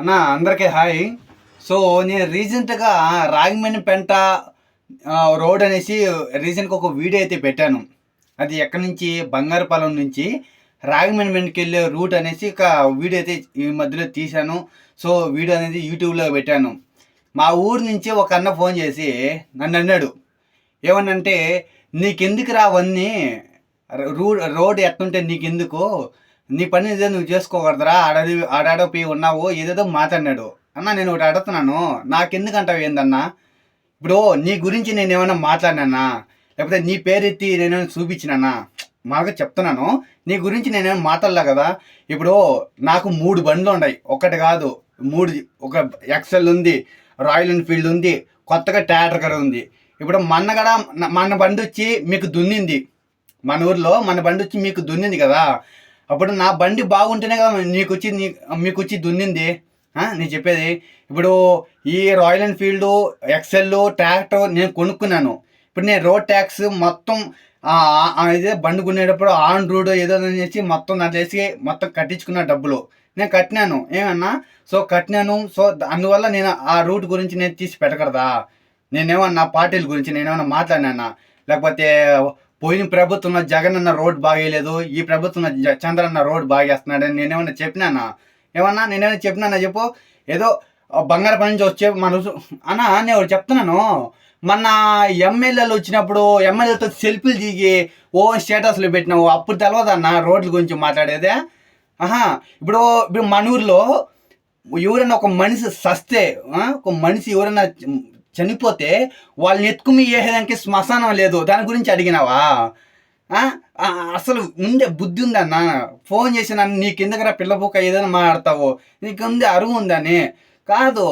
అన్న అందరికీ hi. So నేను రీసెంట్గా రాగిమణి పెంట రోడ్ అనేసి రీసెంట్గా ఒక వీడియో అయితే పెట్టాను. అది ఎక్కడి నుంచి? బంగారుపాలెం నుంచి. రాగిమణి పెంటకి వెళ్ళే రూట్ అనేసి ఒక వీడియో అయితే ఈ మధ్యలో తీశాను. సో వీడియో అనేది యూట్యూబ్లో పెట్టాను. మా ఊరు నుంచి ఒక అన్న ఫోన్ చేసి నన్ను అన్నాడు ఏమనంటే నీకెందుకు రావన్నీ రూ రోడ్ ఎట్టుంటే నీకెందుకు? నీ పని ఏదో నువ్వు చేసుకోకూడదురా. ఆడాడి ఆడాడో పోయి ఉన్నావు ఏదేదో మాట్లాడినాడు. అన్న నేను ఒకటి అడుగుతున్నాను. నాకెందుకు అంటావు ఏందన్నా? ఇప్పుడు నీ గురించి నేను ఏమైనా మాట్లాడినానా? లేకపోతే నీ పేరెత్తి నేనేమైనా చూపించినానా? మాకు చెప్తున్నాను. నీ గురించి నేనేమైనా మాట్లాడలే కదా? ఇప్పుడు నాకు మూడు బండ్లు ఉన్నాయి. ఒకటి కాదు మూడు ఒక ఎక్సెల్ ఉంది రాయల్ ఎన్ఫీల్డ్ ఉంది కొత్తగా ట్రాక్టర్ కూడా ఉంది. ఇప్పుడు మన కూడా మన బండి వచ్చి మీకు దున్నింది. మన ఊర్లో మన బండి వచ్చి మీకు దున్నింది కదా? అప్పుడు నా బండి బాగుంటేనే కదా నీకు వచ్చి నీ మీకు వచ్చి దున్నింది నేను చెప్పేది ఇప్పుడు ఈ రాయల్ ఎన్ఫీల్డ్ ఎక్సెల్ ట్రాక్టర్ నేను కొనుక్కున్నాను. ఇప్పుడు నేను రోడ్ ట్యాక్స్ మొత్తం ఇదే బండి కొనేటప్పుడు ఆన్ రోడ్ ఏదో చేసి మొత్తం నా చేసి మొత్తం కట్టించుకున్న డబ్బులు. నేను కట్టినాను. ఏమన్నా? సో కట్టినాను. సో అందువల్ల నేను ఆ రూట్ గురించి నేను తీసి పెట్టకూడదా? నేనేమన్నా పార్టీల గురించి నేనేమన్నా మాట్లాడినా లేకపోతే పోయిన ప్రభుత్వంలో జగన్ అన్న రోడ్ బాగేయలేదు ఈ ప్రభుత్వంలో చంద్రన్న రోడ్ బాగేస్తున్నాడని నేనేమన్నా చెప్పినానా? ఏమన్నా? నేనేమైనా చెప్పినానా చెప్పు? ఏదో బంగారు పని నుంచి వచ్చే మన అన్నా నేను చెప్తున్నాను. మొన్న ఎమ్మెల్యేలు వచ్చినప్పుడు ఎమ్మెల్యేలతో సెల్ఫీలు దిగి ఓ స్టేటస్లు పెట్టినావు అప్పుడు తెలియదన్న రోడ్ల గురించి మాట్లాడేదే? ఆహా ఇప్పుడు ఇప్పుడు మన ఊర్లో ఎవరైనా ఒక మనిషి సస్తే ఒక మనిషి ఎవరైనా చనిపోతే వాళ్ళని ఎత్తుకుమి వేసేదానికి శ్మశానం లేదు దాని గురించి అడిగినావా? అసలు ముందే బుద్ధి ఉందన్న ఫోన్ చేసి నన్ను నీకు ఎందుకరా పిల్లబుక్క ఏదైనా మాట్లాడతావు? నీకు ఉంది అరువు ఉందని. కాదు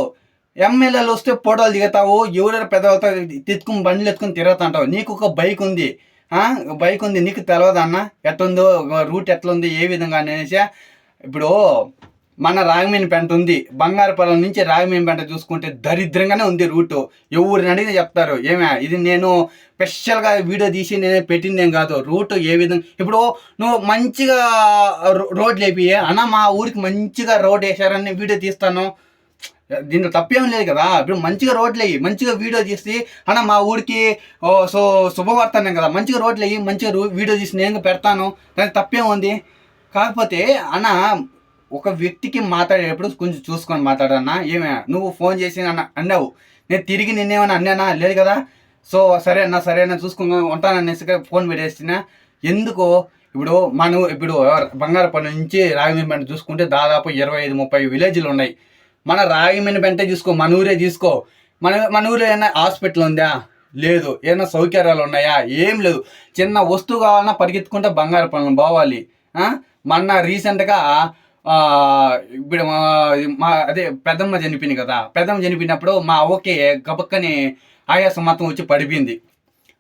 ఎమ్మెల్యేలు వస్తే ఫోటోలు దిగుతావు? ఎవరైనా పెద్దవాళ్ళతో తెచ్చుకుని బండ్లు ఎత్తుకుని తిరుగుతుంటావు నీకు ఒక బైక్ ఉంది. బైక్ ఉంది. నీకు తెలియదు అన్న? ఎట్లుందో రూట్ ఎట్లుంది? ఏ విధంగా అనేసి? ఇప్పుడు మన రాగమేని పెంట ఉంది. బంగారుపాలెం నుంచి రాగమేని పెంట చూసుకుంటే దరిద్రంగానే ఉంది రూటు. ఎవరిని అడిగినా చెప్తారు. ఏమే ఇది నేను స్పెషల్గా వీడియో తీసి నేనే పెట్టిందేం కాదు. రూట్ ఏ విధంగా ఇప్పుడు నువ్వు మంచిగా రో- రోడ్లు వేపి అన్న మా ఊరికి మంచిగా రోడ్ వేసారని వీడియో తీస్తాను. దీంట్లో తప్పేం లేదు కదా. ఇప్పుడు మంచిగా రోడ్లు వేయి మంచిగా వీడియో తీసి అన్న మా ఊరికి సో శుభవార్తనే కదా. మంచిగా రోడ్లు వేయి మంచిగా రూ- వీడియో తీసి నేను పెడతాను. దానికి తప్పేం ఉంది? కాకపోతే అన్న ఒక వ్యక్తికి మాట్లాడేటప్పుడు కొంచెం చూసుకొని మాట్లాడన్నా ఏమైనా నువ్వు ఫోన్ చేసి అన్న అన్నావు. నేను తిరిగి నిన్నేమన్నా అన్నానా? లేదు కదా. సో సరే అన్న సరే అన్న చూసుకుని ఉంటాననేసి ఫోన్ పెట్టేసిన ఎందుకు ఇప్పుడు మనం ఇప్పుడు బంగారపల్లి నుంచి రాగమేంపేట చూసుకుంటే దాదాపు ఇరవై ఐదు ముప్పై విలేజ్లు ఉన్నాయి. మన రాగమేంపేట చూసుకో మన ఊరే తీసుకో మన మన ఊరే ఏమైనా హాస్పిటల్ ఉందా? లేదు. ఏమైనా సౌకర్యాలు ఉన్నాయా? ఏం లేదు. చిన్న వస్తువు కావాలన్నా పరిగెత్తుకుంటే బంగారపల్లి పోవాలి. ఆ? మొన్న రీసెంట్గా ఇప్పుడు మా అదే పెద్దమ్మ చనిపోయింది కదా. పెద్దమ్మ చనిపోయినప్పుడు మా ఓకే గబక్కని ఆయాసం మొత్తం వచ్చి పడిపోయింది.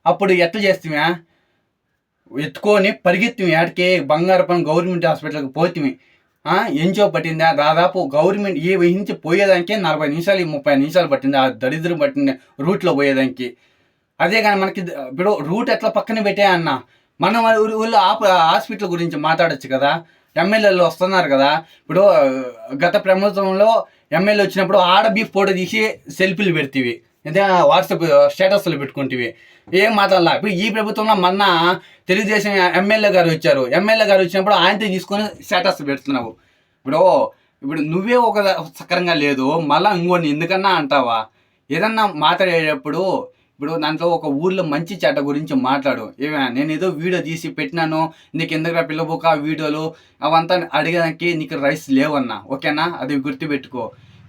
అప్పుడు ఎట్లా చేస్తామే? ఎత్తుకొని పరిగెత్తిమి ఆడికి బంగారపల్లి గవర్నమెంట్ హాస్పిటల్కి పోతిమి. ఎంచో పట్టిందా? దాదాపు గవర్నమెంట్ ఈ వహించి పోయేదానికి నలభై నిమిషాలు ముప్పై నిమిషాలు పట్టింది. ఆ దరిద్రం పట్టింది రూట్లో పోయేదానికి. అదే కానీ మనకి ఇప్పుడు రూట్ ఎట్లా పక్కన పెట్టే అన్న మనం ఊళ్ళో ఆప హాస్పిటల్ గురించి మాట్లాడొచ్చు కదా. ఎమ్మెల్యేలు వస్తున్నారు కదా. ఇప్పుడు గత ప్రభుత్వంలో ఎమ్మెల్యే వచ్చినప్పుడు ఆడ బీఫ్ ఫోటో తీసి సెల్ఫీలు పెడతీవి. అదే వాట్సాప్ స్టేటస్లు పెట్టుకుంటేవి. ఏం మాట్లాడాల? ఇప్పుడు ఈ ప్రభుత్వంలో మొన్న తెలుగుదేశం ఎమ్మెల్యే గారు వచ్చారు. ఎమ్మెల్యే గారు వచ్చినప్పుడు ఆయనతో తీసుకొని స్టేటస్ పెడుతున్నావు. ఇప్పుడు ఇప్పుడు నువ్వే ఒక సక్రంగా లేదు మళ్ళీ ఇంకోటి ఎందుకన్నా అంటావా? ఏదన్నా మాట్లాడేటప్పుడు ఇప్పుడు దాంట్లో ఒక ఊర్లో మంచి చెడ్డ గురించి మాట్లాడు. ఏమైనా నేను ఏదో వీడియో తీసి పెట్టినాను నీకు ఎందుకు పిల్లబోక వీడియోలు? అవంతా అడిగడానికి నీకు రైస్ లేవన్నా. ఓకేనా? అది గుర్తుపెట్టుకో.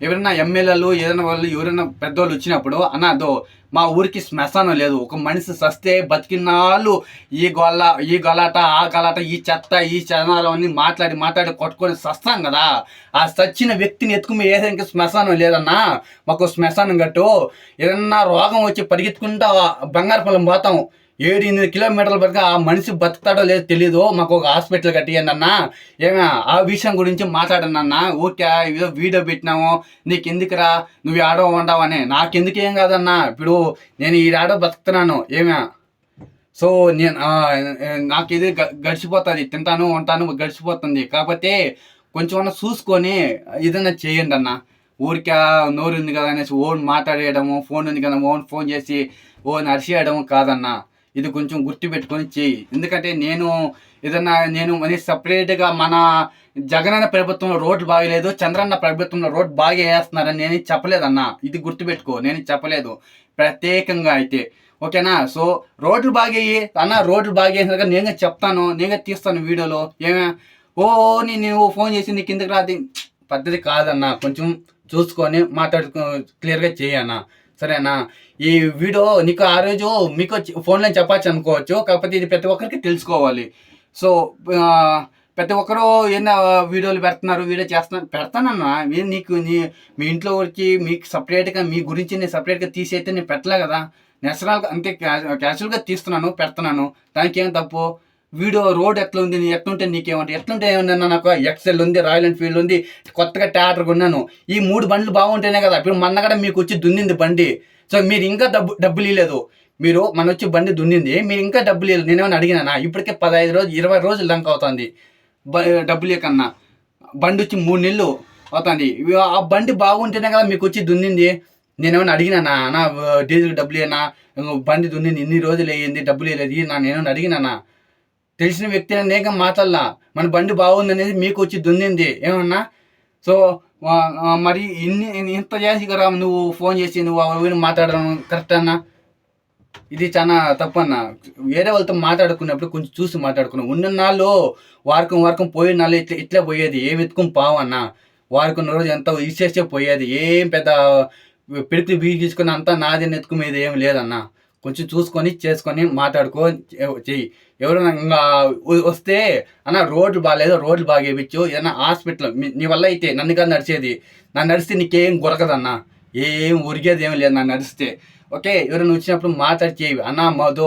ఎవరైనా ఎమ్మెల్యేలు ఏదైనా వాళ్ళు ఎవరైనా పెద్దవాళ్ళు వచ్చినప్పుడు అన్నదో మా ఊరికి శ్మశానం లేదు. ఒక మనిషి సస్తే బతికినాళ్ళు ఈ గొల్ల ఈ గలాట ఆ గలాట ఈ చెత్త ఈ చదనాలు అన్ని మాట్లాడి మాట్లాడి కొట్టుకొని సస్తాం కదా. ఆ సచ్చిన వ్యక్తిని ఎత్తుకుని ఏదైనా శ్మశానం లేదన్నా మాకు శ్మశానం గట్టు ఏదన్నా రోగం వచ్చి పరిగెత్తుకుంటా బంగారు పొలం పోతాం. ఏడు ఎనిమిది కిలోమీటర్ల వరకు ఆ మనిషి బతుకుతాడో లేదో తెలియదు మాకు ఒక హాస్పిటల్ కట్టియండి అన్న. ఏమే ఆ విషయం గురించి మాట్లాడండి అన్న. ఓకే ఏదో వీడియో పెట్టినాము. నీకు ఎందుకురా నువ్వు ఆడో ఉండవని నాకెందుకు ఏం కాదన్నా. ఇప్పుడు నేను ఈ ఆడో బతుకుతున్నాను. ఏమే సో నేను నాకు ఇది గడిచిపోతుంది. తింటాను ఉంటాను గడిచిపోతుంది. కాకపోతే కొంచెం చూసుకొని ఏదైనా చేయండి అన్న. ఊరికే నోరు ఉంది కదా అనేసి ఓన్ మాట్లాడేయడము ఫోన్ ఉంది కదా ఓన్ ఫోన్ చేసి ఓన్ అరిసేయడము కాదన్నా. ఇది కొంచెం గుర్తుపెట్టుకొని చెయ్యి ఎందుకంటే నేను ఏదన్నా నేను మనీ సపరేట్గా మన జగనన్న ప్రభుత్వంలో రోడ్లు బాగలేదు చంద్రన్న ప్రభుత్వంలో రోడ్ బాగా వేస్తున్నారని నేను చెప్పలేదన్న. ఇది గుర్తుపెట్టుకో నేను చెప్పలేదు. ప్రత్యేకంగా అయితే. ఓకేనా? సో రోడ్లు బాగేయి అన్న రోడ్లు బాగేసినాక నేనే చెప్తాను నేనే తీస్తాను వీడియోలో. ఏమే? ఓ నేను నువ్వు ఫోన్ చేసి నీకు కిందకి రాది. పద్ధతి కాదన్న. కొంచెం చూసుకొని మాట్లాడుకో క్లియర్గా చేయన్నా సరేనా? ఈ వీడియో నీకు ఆ రోజు మీకు ఫోన్లో చెప్పచ్చు అనుకోవచ్చు. కాకపోతే ఇది ప్రతి ఒక్కరికి తెలుసుకోవాలి. సో ప్రతి ఒక్కరు ఏమైనా వీడియోలు పెడుతున్నారు వీడియో చేస్తున్నారు? పెడతానన్నా. నేను నీకు నీ మీ ఇంట్లో వచ్చి మీకు సపరేట్గా మీ గురించి నేను సపరేట్గా తీసైతే నేను పెట్టలే కదా. నేషనల్గా అంతే క్యాజువల్గా తీస్తున్నాను పెడుతున్నాను. దానికి ఏం తప్పు? వీడియో రోడ్ ఎట్లా ఉంది నీ ఎట్లుంటే నీకేమంటే ఎట్లుంటే ఏమన్నా నాకు? ఎక్సెల్ ఉంది రాయల్ ఎన్ఫీల్డ్ ఉంది కొత్తగా ట్యాటర్ కొన్నాను. ఈ మూడు బండ్లు బాగుంటేనే కదా ఇప్పుడు మొన్న కూడా మీకు వచ్చి దున్నింది బండి. సో మీరు ఇంకా డబ్బు డబ్బులు ఇవ్వలేదు మీరు మన వచ్చి బండి దున్నింది. మీరు ఇంకా డబ్బులు ఇవ్వలేదు నేనేమని అడిగినా ఇప్పటికే పదహైదు రోజులు ఇరవై రోజులు లంక్ అవుతుంది. బ డబ్బులు కన్నా బండి వచ్చి మూడు నెలలు అవుతుంది. ఆ బండి బాగుంటేనే కదా మీకు వచ్చి దున్నింది. నేనేమన్నా అడిగినానా నా డీజిల్ డబ్బులు ఏనా బండి దున్నింది ఇన్ని రోజులు అయ్యింది డబ్బులు వేయలేదు నా నేనేమన్నా అడిగినానా తెలిసిన వ్యక్తి అనేక మాటల్లా మన బండి బాగుంది అనేది మీకు వచ్చి దున్నింది. ఏమన్నా? సో మరి ఇన్ని ఇంత చేసి కదా నువ్వు ఫోన్ చేసి నువ్వు అవి మాట్లాడడం కరెక్ట్ అన్నా? ఇది చాలా తప్పన్న. వేరే వాళ్ళతో మాట్లాడుకున్నప్పుడు కొంచెం చూసి మాట్లాడుకున్నాం. ఉన్న నాళ్ళు వారకం వారకం పోయిన నాళ్ళు ఇట్లా ఇట్లా పోయేది. ఏం ఎత్తుకుని పావన్న వారకున్న రోజు ఎంత ఇచ్చేస్తే పోయేది. ఏం పెద్ద పిడికి బీగి తీసుకుని అంతా నాది ఎత్తుకునేది ఏం లేదన్నా? కొంచెం చూసుకొని చేసుకొని మాట్లాడుకో చెయ్యి. ఎవరైనా ఇంకా వస్తే అన్న రోడ్లు బాగాలేదు రోడ్లు బాగా వేయించు ఏదైనా హాస్పిటల్ నీ వల్ల అయితే నన్ను కాదు నడిచేది. నన్ను నడిస్తే నీకేం గురకదన్నా. ఏం ఉరిగేది ఏం లేదు నన్ను నడిస్తే. ఓకే ఎవరైనా వచ్చినప్పుడు మాట్లాడి చేయి అన్న మధు